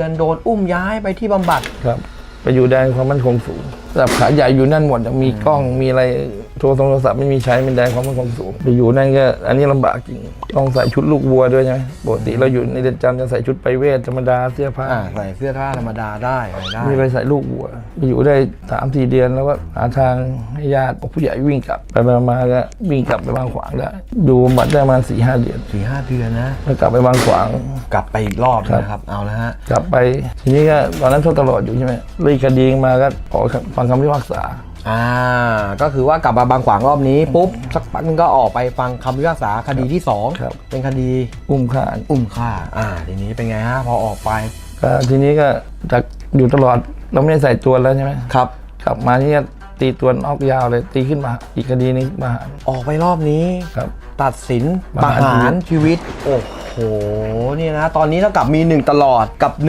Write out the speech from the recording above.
เดินโดนอุ้มย้ายไปที่บำบัดครับ ไปอยู่แดนความมั่นคงสูงระดับขาใหญ่อยู่นั่นหมดอะมีกล้องมีอะไรโทรโทรศัพท์ไม่มีใช้เป็นแดนความมั่นคงสูงไปอยู่นั่นก็ อันนี้ลำบากจริงต้องใส่ชุดลูกวัวด้วยใช่ไหมปกติเราอยู่ในเรือนจำจะใส่ชุดไปเวทธรรมดาเสื้อผ้าอ่าใส่เสื้อผ้าธรรมดาได้อะไรได้มีไปใส่ลูกวัวไปอยู่ได้สามสี่เดือนแล้วก็หาทางให้ญาติผู้ใหญ่วิ่งกลับไปมามาก็วิ่งกลับไปบางขวางได้อยู่บำบัดได้ประมาณสี่ห้าเดือนสี่ห้าเดือนนะแล้วกลับไปบางขวาง กลับไปอีกรอบครับนะครับเอาละฮะกลับไปทีนี้ก็ตอนนั้นโทษตลอดอยู่ใช่ไหมเลยคดีมาก็ขอฟังคำพิพากษา อ่า ก็คือว่ากลับมาบางขวางรอบนี้ปุ๊บสักพักนึงก็ออกไปฟังคำพิพากษาคดีที่สองครับ เป็นคดีอุ้มฆ่าอุ้มฆ่า อ่า ทีนี้เป็นไงฮะพอออกไปก็ทีนี้ก็จากอยู่ตลอดเราไม่ได้ใส่ตัวแล้วใช่ไหมครับ กลับมานี่ก็ตีตัวนอกยาวเลยตีขึ้นมาอีกคดีหนึงมาหารออกไปรอบนี้ ครับ ตัดสินปประระหาหารรชีวิต โอ้โหนี่นะ ตอนนี้เท่ากับมีหนึ่งตลอดกับหนึ่ง